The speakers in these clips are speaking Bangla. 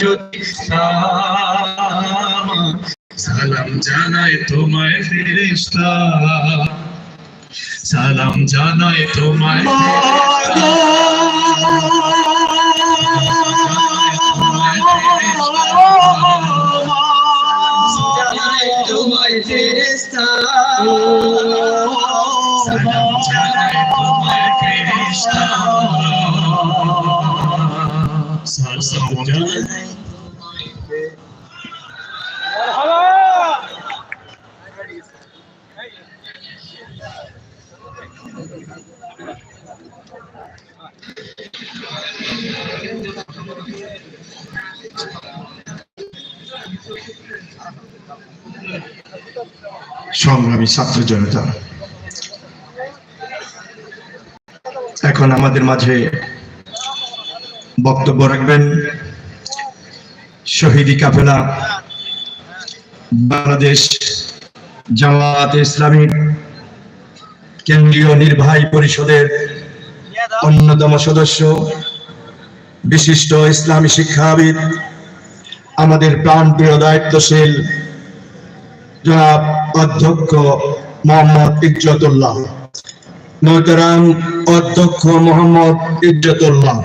যদি সালাম জানাই তোমায় ফেরেশতা। সালাম জানাই তোমায় সংগ্রামী ছাত্র জনতা এখন আমাদের মাঝে বক্তব্য রাখবেন। শহীদি কাফেলা, বাংলাদেশ জামাত ইসলামী কেন্দ্রীয় নির্বাহী পরিষদের অন্যতম সদস্য, বিশিষ্ট ইসলামী শিক্ষাবিদ, আমাদের প্রাণপ্রিয় দায়িত্বশীল জনাব অধ্যক্ষ মোহাম্মদ ইজ্জতুল্লাহ। মোহতারাম অধ্যক্ষ মোহাম্মদ ইজ্জতুল্লাহ।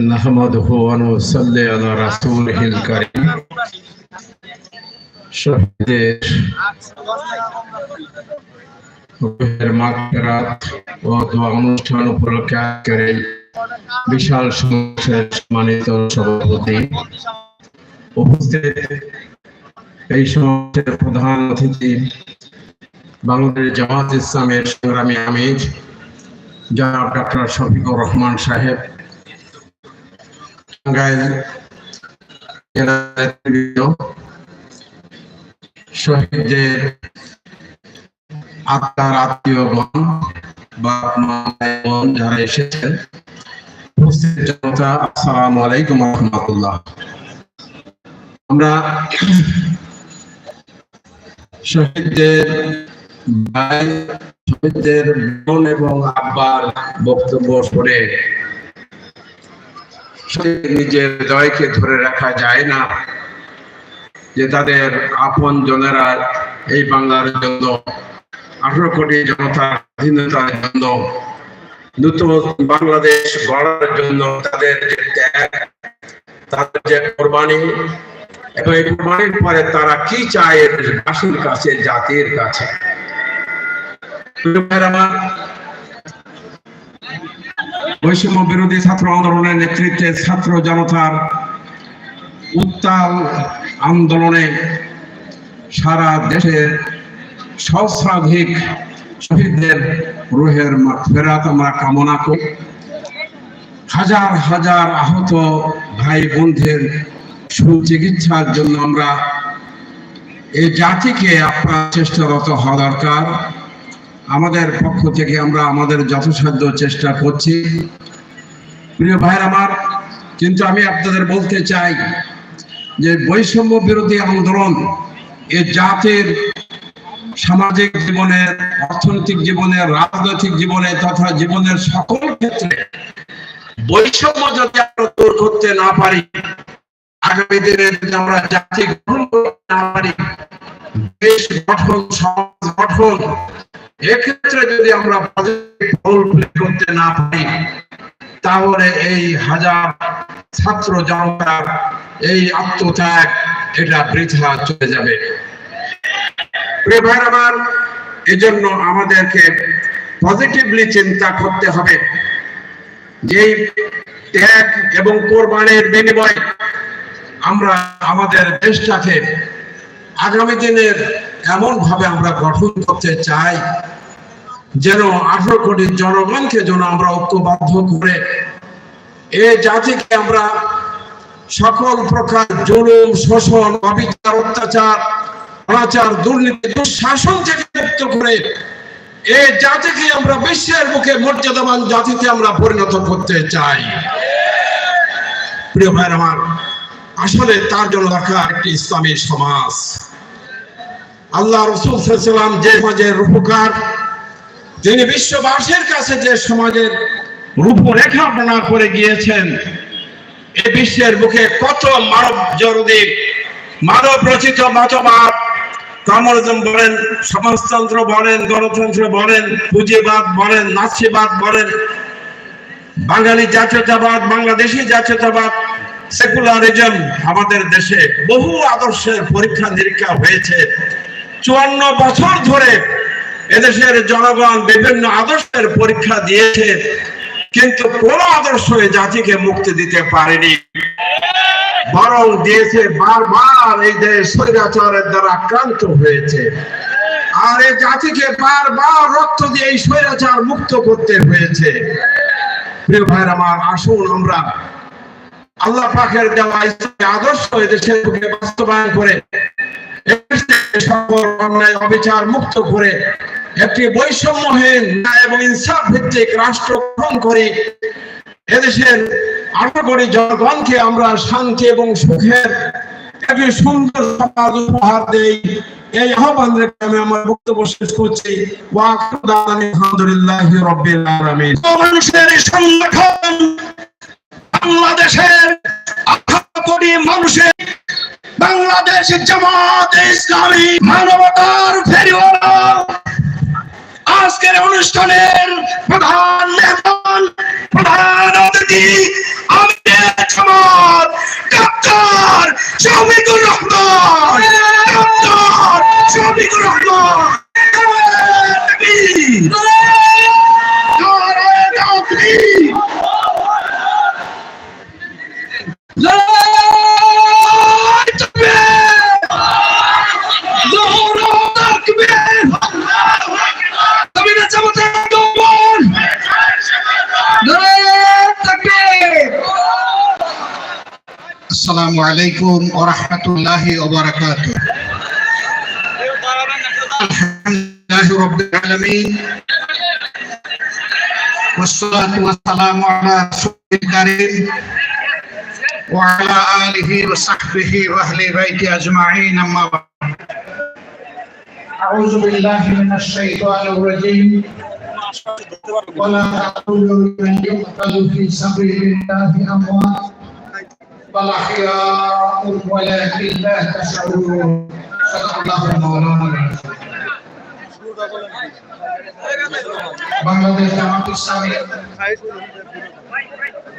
نحمده ونصلي على رسوله الكريم শহীদের রুহের মাগফিরাত ও দোয়া অনুষ্ঠান উপলক্ষে আজকের এই বিশাল সমাবেশের সম্মানিত সভাপতি উপস্থিত এই সমাবেশের প্রধান অতিথি বাংলাদেশ জামাত ইসলামের সংগ্রামী আমির জনাব ডক্টর শফিকুর রহমান সাহেব টাঙ্গাইল শহীদদের আত্মার আত্মীয়গণ বা বোন যারা এসেছেন, উপস্থিত জনতা, আসসালামু আলাইকুম রহমতুল্লাহ। আমরা শহীদদের ভাই, শহীদদের বোন এবং আব্বার বক্তব্য শহীদ নিজের হৃদয়কে ধরে রাখা যায় না। যে তাদের আপন জনেরা এই বাংলার জন্য আঠারো কোটি জনতার স্বাধীনতার জন্য, নতুন বাংলাদেশ গড়ার জন্য তাদের যে ত্যাগ, তাদের যে কোরবানি, এবং এই কোরবানির পরে তারা কি চায় এর বাসীর কাছে, জাতির কাছে। বৈষম্য বিরোধী ছাত্র আন্দোলনের নেতৃত্বে ছাত্র জনতার উত্তাল আন্দোলনে সারা দেশের সহস্রাধিক শহীদদের রুহের ফেরাত আমরা কামনা করি। হাজার হাজার আহত ভাই বোনদের সুচিকিৎসার জন্য আমরা এই জাতিকে আপনার চেষ্টারত হওয়া দরকার। আমাদের পক্ষ থেকে আমরা আমাদের যথাসাধ্য চেষ্টা করছি। প্রিয় ভাইয়ের আমার, কিন্তু আমি আপনাদের বলতে চাই যে বৈষম্য বিরোধী আন্দোলন এ জাতির সামাজিক জীবনের অর্থনৈতিক জীবনের রাজনৈতিক জীবনে তথা জীবনের সকল ক্ষেত্রে বৈষম্য যদি আমরা দূর করতে না পারি, আগামী দিনে যদি আমরা জাতি গ্রহণ করতে না পারি, দেশ গঠন, সমাজ গঠন এক্ষেত্রে যদি আমরা করতে না পারি, তাহলে এই হাজার ছাত্র জনতার এই আত্মত্যাগ এটা বৃথা চলে যাবে। এজন্য আমাদেরকে পজিটিভলি চিন্তা করতে হবে যে ত্যাগ এবং কোরবানির বিনিময়ে আমরা আমাদের দেশটাকে আগামী দিনের এমন ভাবে আমরা গঠন করতে চাই যেন আঠারো কোটি জনগণকে যেন আমরা ঐক্যবদ্ধ করে এ জাতিকে আমরা সকল প্রকার জুলুম, শোষণ, অবিচার, অত্যাচার, অনাচার, দুর্নীতি, দুঃশাসন থেকে মুক্ত করে এ জাতিকে আমরা বিশ্বের মুখে মর্যাদাবান জাতিতে আমরা পরিণত করতে চাই। প্রিয় ভাইয়ের আমার, আসলে তার জন্য দরকার একটি ইসলামী সমাজ। আল্লাহ রসুল সাল্লাম যে সমাজের রূপকার, যিনি বিশ্ববাসীর কাছে যে সমাজের রূপরেখা বর্ণনা করে গিয়েছেন, এ বিশ্বের বুকে কত মানব জরুরি মানব রচিত মতবাদ কমিউনিজম বলেন, সমাজতন্ত্র বলেন, গণতন্ত্র বলেন, পুঁজিবাদ বলেন, নাৎসিবাদ বলেন, বাঙালি জাতীয়তাবাদ, বাংলাদেশি জাতীয়তাবাদ, সেকুলারিজম আমাদের দেশে বহু আদর্শের পরীক্ষা নিরীক্ষা হয়েছে। চুয়ান্ন বছর ধরে এদেশের জনগণ বিভিন্ন আদর্শের পরীক্ষা দিয়েছে, কিন্তু কোন আদর্শ জাতিকে মুক্তি দিতে পারেনি। বরং দিয়েছে বারবার এই দেশ স্বৈরাচারের দ্বারা আক্রান্ত হয়েছে। আর এই জাতিকে বারবার রক্ত দিয়ে এই স্বৈরাচার মুক্ত করতে হয়েছে। প্রিয় ভাইয়ের আমার, আসুন আমরা আল্লাহ পাকের দেওয়া আদর্শ এদেশের বাস্তবায়ন করে অবিচার মুক্ত করে একটি বৈষম্যহীন ন্যায় এবং ইনসাফ ভিত্তিক রাষ্ট্র গ্রহণ এদেশের আশা করি জনগণকে আমরা শান্তি এবং সুখের একটি সুন্দর সমাজ উপহার দেই। এই আহ্বান আমি আমার বক্তব্য শেষ করছি। আলহামদুলিল্লাহ বাংলাদেশের মানুষের বাংলাদেশ জামাত ইসলামী মানবতার ফেরিওয়ালা। আজকের অনুষ্ঠানের প্রধান মেহমান প্রধান অতিথি শফিকুর রহমান। ورحمة الله وبركاته. الحمد لله رب العالمين. والصلاة والسلام على رسول الكريم وعلى آله وصحبه وأهل بيته أجمعين أما بعد. أعوذ بالله من الشيطان الرجيم. ولا تقولوا لمن يقتل في سبيل الله أموات بل أحياء ولكن لا تشعرون صدق الله مولانا العظيم বাংলাদেশ জামাত ইসলামী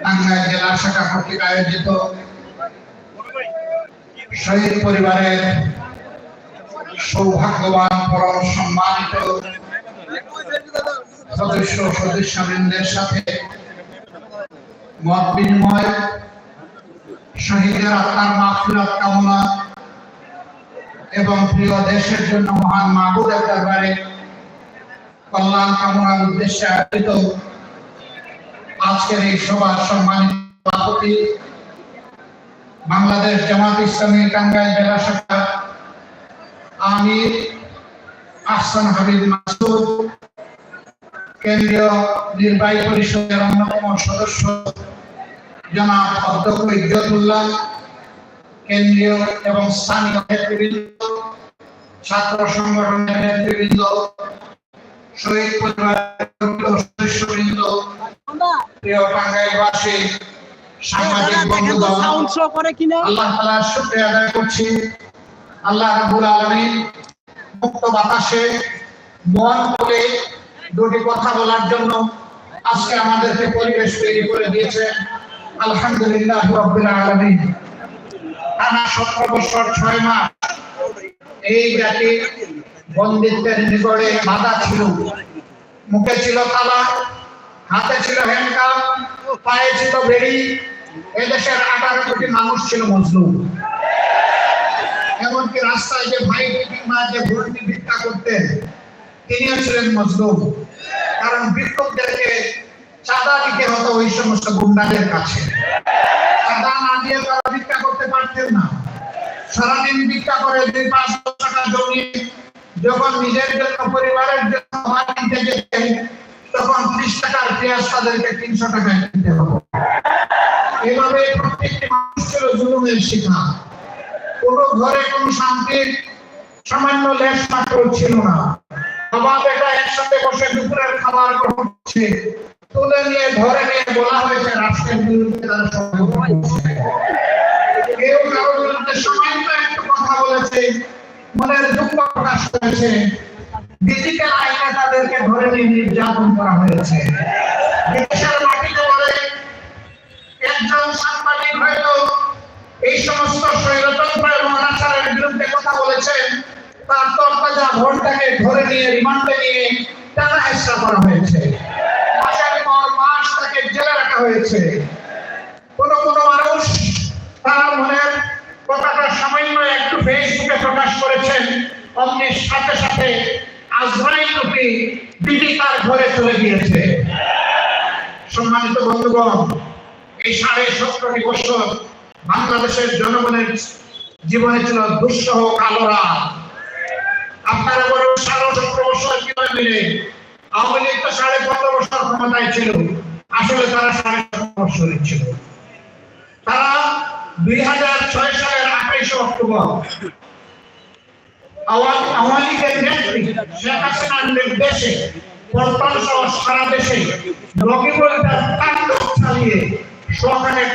টাঙ্গাইল জেলা শাখা কর্তৃক আয়োজিত শহীদ পরিবারের সৌভাগ্যবান পরম সম্মানিত সদস্য সদস্যবৃন্দের সাথে মত বিনিময় শহীদের আত্মার মাফিরাত কামনা এবং প্রিয় দেশের জন্য মহান মাহবুবের দরবারে কল্যাণ কামনার উদ্দেশ্যে আয়োজিত আজকের এই সভার সম্মানিত সভাপতি, বাংলাদেশ জামাত ইসলামী টাঙ্গাইল জেলা শাখা আমির আহসান হাবিব মাসুদ, কেন্দ্রীয় নির্বাহী পরিষদের অন্যতম সদস্য জনাব অধ্যক্ষ ইজ্জতুল্লাহ কেন্দ্রীয় এবং স্থানীয় নেতৃবৃন্দ ছাত্র সংগঠনের নেতৃবৃন্দ শহীদ পরিবারের সদস্যবৃন্দ প্রিয় টাঙ্গাইলবাসী সামাজিক বন্ধুগণ আল্লাহ তাআলার শুকরিয়া আদায় করছি। আল্লাহ রাব্বুল আলামিন মুক্ত বাতাসে মন খুলে দুটি কথা বলার জন্য আজকে আমাদেরকে পরিবেশ তৈরি করে দিয়েছেন। আলহামদুলিল্লাহ আলামিন। বছর মাস এই বন্দিত্বের বাধা ছিল। মুখে ছিল তালা হাতে ছিল হ্যান্ডকাপ পায়ে ছিল বেড়ি, এদেশের আঠারো কোটি মানুষ ছিল মজলুম। এমনকি রাস্তায় যে ভাই কিংবা যে ভর্তি ভিক্ষা করতেন, তিনিও ছিলেন মজলুম। কারণ বিক্ষোভদেরকে চাঁদা দিতে হতো ওই সমস্ত গুন্ডাদের কাছে। চাঁদা না দিয়ে তারা ভিক্ষা করতে পারতেন না। সারাদিন ভিক্ষা করে দুই পাঁচ টাকা জমিয়ে যখন নিজের জন্য, পরিবারের জন্য যেতেন তখন ত্রিশ টাকার পেঁয়াজ তাদেরকে তিনশো কিনতে এভাবে প্রত্যেকটি জুলুমের কোন ঘরে কোন শান্তির সামান্য লেশ মাত্র ছিল না। বাবা বেটা একসাথে বসে দুপুরের খাবার গ্রহণ করছে। তুলে নিয়ে, ধরে নিয়ে বলা হয়েছে, রাষ্ট্রের বিরুদ্ধে তারা নিয়ে নির্যাতন করা হয়েছে। একজন সাংবাদিক হয়তো এই সমস্ত স্বৈরতন্ত্র এবং বিরুদ্ধে কথা বলেছেন তার তরতাজা ভোটটাকে ধরে নিয়ে, রিমান্ডে নিয়ে টানা হেসরা করা হয়েছে। জেলে রাখা হয়েছে। কোন কোন মানুষ তার মনের কথাটা সামান্য একটু ফেসবুকে প্রকাশ করেছেন, অমনি সাথে সাথে আজরাইল রূপী তার ঘরে চলে গিয়েছে। সম্মানিত বন্ধুগণ, এই সাড়ে সত্তরটি বছর বাংলাদেশের জনগণের জীবনে ছিল দুঃসহ কালো রাত। আপনারা বলুন, সাড়ে সত্তর বছর কীভাবে মিলে? আওয়ামী লীগ তো সাড়ে পনেরো বছর ক্ষমতায় ছিল। আসলে তারা সাড়ে সত্তর বছরের ছিল। তারা দুই হাজার ছয় সালের আঠাইশে অক্টোবর আওয়ামী লীগের নেত্রী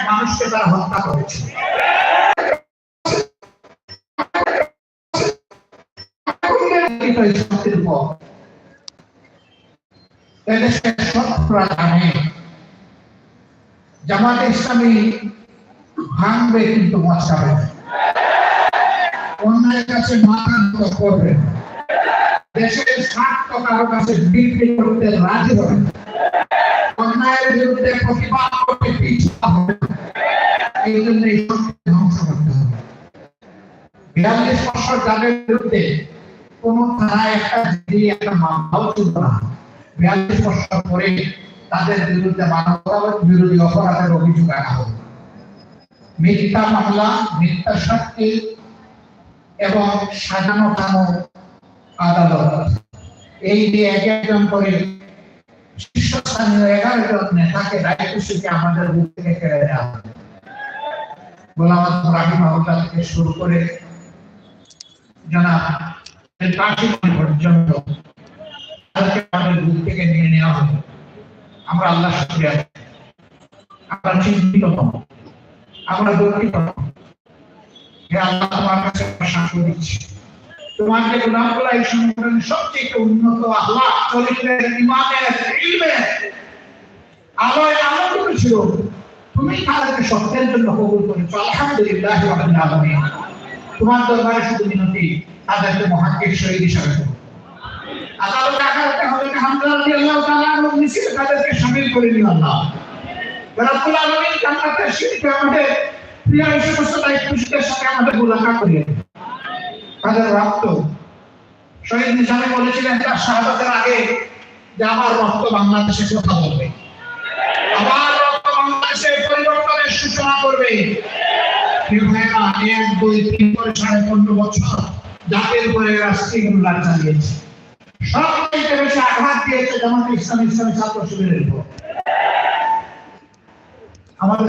মানুষকে তারা হত্যা করেছে। জামাত ইসলামী ভাঙবে কিন্তু মশাবে অন্যের কাছে মাথা করবে দেশের স্বার্থ কারও কাছে বিক্রি করতে রাজি হবে। অন্যায়ের বিরুদ্ধে প্রতিবাদ করতে হবে। এই জন্য এই ধ্বংস করতে হবে বিয়াল্লিশ বছর যাদের বিরুদ্ধে কোন থানায় একটা জিডি একটা মামলাও ছিল না বছর পরে তাদের বিরুদ্ধে মানবতাবাদ বিরোধী অপরাধের অভিযোগ আনা হবে মিথ্যা মামলা, মিথ্যা সাক্ষী এবং সাজানো কানো আদালত। এই যে এক একজন করে শীর্ষস্থানীয় এগারো জন নেতাকে দায়িত্বশীলকে আমাদের বুক থেকে কেড়ে নেওয়া হবে গোলাম রাহিম আহমদ থেকে শুরু করে জনাব পর্যন্ত আমাদের বুক থেকে নিয়ে নেওয়া হবে আমরা আল্লাহ শুক্রিয়া আমরা চিন্তিত হব। আমরা দুঃখিত আল্লাহ, তোমার কাছে সাক্ষ্য দিচ্ছি। তোমার যে গুণাগুলো এই সংগঠনের সবচেয়ে উন্নত আল্লাহ চরিত্রের, ইমানের আলোয় আলোকিত ছিল। তুমি তাদেরকে সত্যের জন্য কবুল করেছ। আলহামদুলিল্লাহ তোমার দরবারে শুধু মিনতি, তাদেরকে মহাকের শহীদ হিসাবে আদালতে আদালতে হযরত হামজা রাদিয়াল্লাহু তাআলা এবং মিছিলে তাদেরকে শামিল করে নিও আল্লাহ রব্বুল আলামিন জান্নাতের শরীফে আমাদের প্রিয় এই সমস্ত দায়িত্বশীলের সাথে আমাদের মুলাকাত করিয়ে। তাদের রক্ত। বলেছিলেন তার শাহাদাতের আগে যে আমার রক্ত বাংলাদেশে কথা বলবে। আমার রক্ত বাংলাদেশে পরিবর্তনের সূচনা করবে। এক, দুই, তিন করে সাড়ে পনেরো বছর জাতির উপরে রাষ্ট্রীয় চালিয়েছে। সবচেয়ে বেশি আঘাত দিয়েছে জামাতে ইসলাম ইসলামী ছাত্র শিবিরের উপর আমাদের